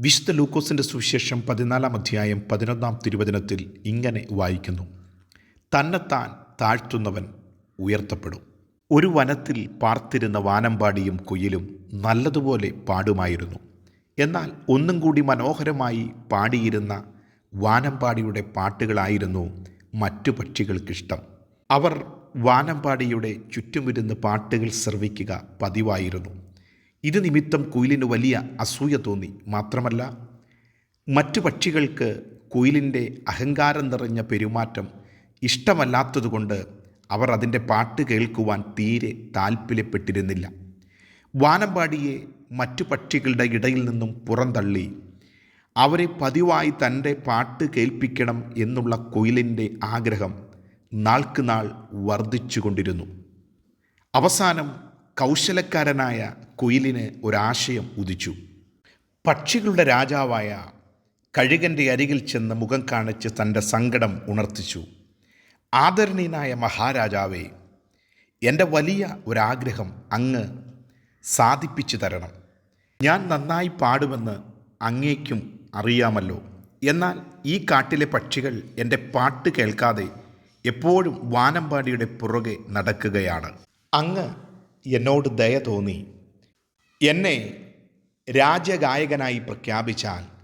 വിശുദ്ധ ലൂക്കോസിന്റെ സുവിശേഷം പതിനാലാം അധ്യായം പതിനൊന്നാം തിരുവചനത്തിൽ ഇങ്ങനെ വായിക്കുന്നു. തന്നെത്താൻ താഴ്ത്തുന്നവൻ ഉയർത്തപ്പെടും. ഒരു വനത്തിൽ പാർത്തിരുന്ന വാനമ്പാടിയും കുയിലും നല്ലതുപോലെ പാടുമായിരുന്നു. എന്നാൽ ഒന്നും കൂടി മനോഹരമായി പാടിയിരുന്ന വാനമ്പാടിയുടെ പാട്ടുകളായിരുന്നു മറ്റു പക്ഷികൾക്കിഷ്ടം. അവർ വാനമ്പാടിയുടെ ചുറ്റുമിരുന്ന് പാട്ടുകൾ ശ്രവിക്കുക പതിവായിരുന്നു. ഇത് നിമിത്തം കുയിലിന് വലിയ അസൂയ തോന്നി. മാത്രമല്ല മറ്റു പക്ഷികൾക്ക് കുയിലിന്റെ അഹങ്കാരം നിറഞ്ഞ പെരുമാറ്റം ഇഷ്ടമല്ലാത്തതുകൊണ്ട് അവർ അതിന്റെ പാട്ട് കേൾക്കുവാൻ തീരെ താൽപ്പര്യപ്പെട്ടിരുന്നില്ല. വാനമ്പാടിയെ മറ്റു പക്ഷികളുടെ ഇടയിൽ നിന്നും പുറന്തള്ളി. അവരെ പതിവായി തന്റെ പാട്ട് കേൾപ്പിക്കണം എന്നുള്ള കുയിലിന്റെ ആഗ്രഹം നാൾക്ക് നാൾ വർദ്ധിച്ചു കൊണ്ടിരുന്നു അവസാനം കൗശലക്കാരനായ കുയിലിന് ഒരാശയം ഉദിച്ചു. പക്ഷികളുടെ രാജാവായ കഴുകന്റെ അരികിൽ ചെന്ന് മുഖം കാണിച്ച് തന്റെ സങ്കടം ഉണർത്തിച്ചു. ആദരണീയനായ മഹാരാജാവേ എന്റെ വലിയ ഒരാഗ്രഹം അങ്ങ് സാധിപ്പിച്ചു തരണം. ഞാൻ നന്നായി പാടുമെന്ന് അങ്ങേക്കും അറിയാമല്ലോ. എന്നാൽ ഈ കാട്ടിലെ പക്ഷികൾ എന്റെ പാട്ട് കേൾക്കാതെ എപ്പോഴും വാനമ്പാടിയുടെ പുറകെ നടക്കുകയാണ്. അങ്ങ് എന്നോട് ദയ തോന്നി. എന്നെ രാജഗായകനായി പ്രഖ്യാപിച്ചാൽ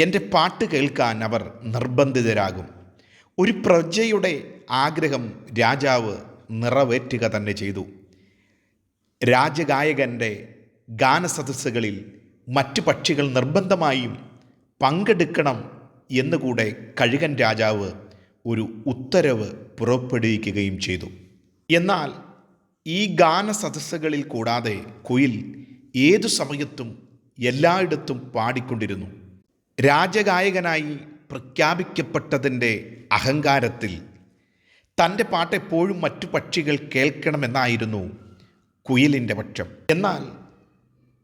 എന്റെ പാട്ട് കേൾക്കാൻ അവർ നിർബന്ധിതരാകും. ഒരു പ്രജയുടെ ആഗ്രഹം രാജാവ് നിറവേറ്റുക തന്നെ ചെയ്തു. രാജഗായകന്റെ ഗാനസദസ്സുകളിൽ മറ്റു പക്ഷികൾ നിർബന്ധമായും പങ്കെടുക്കണം എന്നുകൂടെ കഴുകൻ രാജാവ് ഒരു ഉത്തരവ് പുറപ്പെടുവിക്കുകയും ചെയ്തു. എന്നാൽ ഈ ഗാന സദസ്സുകളിൽ കൂടാതെ കുയിൽ ഏതു സമയത്തും എല്ലായിടത്തും പാടിക്കൊണ്ടിരുന്നു. രാജഗായകനായി പ്രഖ്യാപിക്കപ്പെട്ടതിന്റെ അഹങ്കാരത്തിൽ തന്റെ പാട്ട് എപ്പോഴും മറ്റു പക്ഷികൾ കേൾക്കണമെന്നായിരുന്നു കുയിലിന്റെ പക്ഷം. എന്നാൽ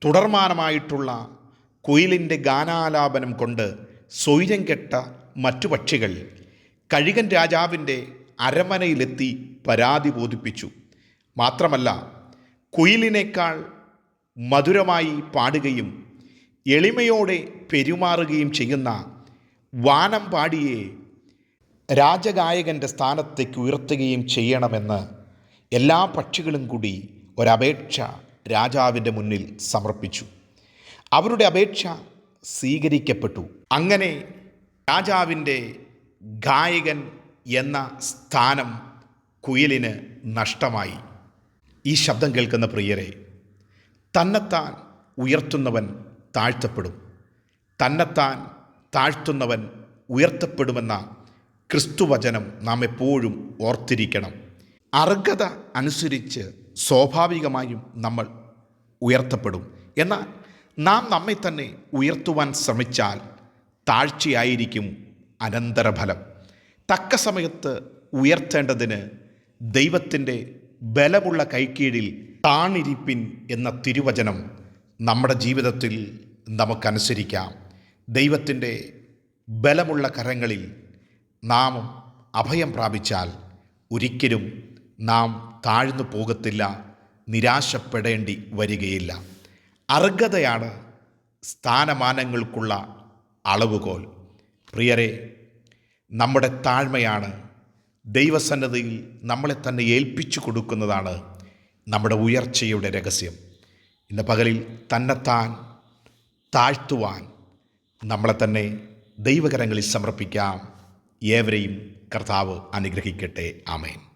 തുടർമാനമായിട്ടുള്ള കുയിലിന്റെ ഗാനാലാപനം കൊണ്ട് സ്വൈര്യം കെട്ട മറ്റു പക്ഷികൾ കഴുകൻ രാജാവിന്റെ അരമനയിലെത്തി പരാതി ബോധിപ്പിച്ചു. മാത്രമല്ല കുയിലിനേക്കാൾ മധുരമായി പാടുകയും എളിമയോടെ പെരുമാറുകയും ചെയ്യുന്ന വാനം പാടിയെ രാജഗായകന്റെ സ്ഥാനത്തേക്ക് ഉയർത്തുകയും ചെയ്യണമെന്ന് എല്ലാ പക്ഷികളും കൂടി ഒരപേക്ഷ രാജാവിന്റെ മുന്നിൽ സമർപ്പിച്ചു. അവരുടെ അപേക്ഷ സ്വീകരിക്കപ്പെട്ടു. അങ്ങനെ രാജാവിന്റെ ഗായകൻ എന്ന സ്ഥാനം കുയിലിന് നഷ്ടമായി. ഈ ശബ്ദം കേൾക്കുന്ന പ്രിയരെ തന്നെത്താൻ ഉയർത്തുന്നവൻ താഴ്ത്തപ്പെടും. തന്നെത്താൻ താഴ്ത്തുന്നവൻ ഉയർത്തപ്പെടുമെന്ന ക്രിസ്തുവചനം നാം എപ്പോഴും ഓർത്തിരിക്കണം. അർഹത അനുസരിച്ച് സ്വാഭാവികമായും നമ്മൾ ഉയർത്തപ്പെടും. എന്നാൽ നാം നമ്മെ തന്നെ ഉയർത്തുവാൻ ശ്രമിച്ചാൽ താഴ്ചയായിരിക്കും അനന്തരഫലം. തക്ക സമയത്ത് ഉയർത്തേണ്ടതിന് ദൈവത്തിന്റെ ബലമുള്ള കൈക്കീഴിൽ താണിരിപ്പിൻ എന്ന തിരുവചനം നമ്മുടെ ജീവിതത്തിൽ നമുക്കനുസരിക്കാം. ദൈവത്തിന്റെ ബലമുള്ള കരങ്ങളിൽ നാം അഭയം പ്രാപിച്ചാൽ ഒരിക്കലും നാം താഴ്ന്നു പോകത്തില്ല നിരാശപ്പെടേണ്ടി വരികയില്ല. അർഹതയാണ് സ്ഥാനമാനങ്ങൾക്കുള്ള അളവുകോൽ. പ്രിയരെ നമ്മുടെ താഴ്മയാണ് ദൈവസന്നദ്ധയിൽ നമ്മളെ തന്നെ ഏൽപ്പിച്ചു കൊടുക്കുന്നതാണ് നമ്മുടെ ഉയർച്ചയുടെ രഹസ്യം. ഇന്ന് പകലിൽ തന്നെത്താൻ താഴ്ത്തുവാൻ നമ്മളെ തന്നെ ദൈവകരങ്ങളിൽ സമർപ്പിക്കാം. ഏവരെയും കർത്താവ് അനുഗ്രഹിക്കട്ടെ. ആമേൻ.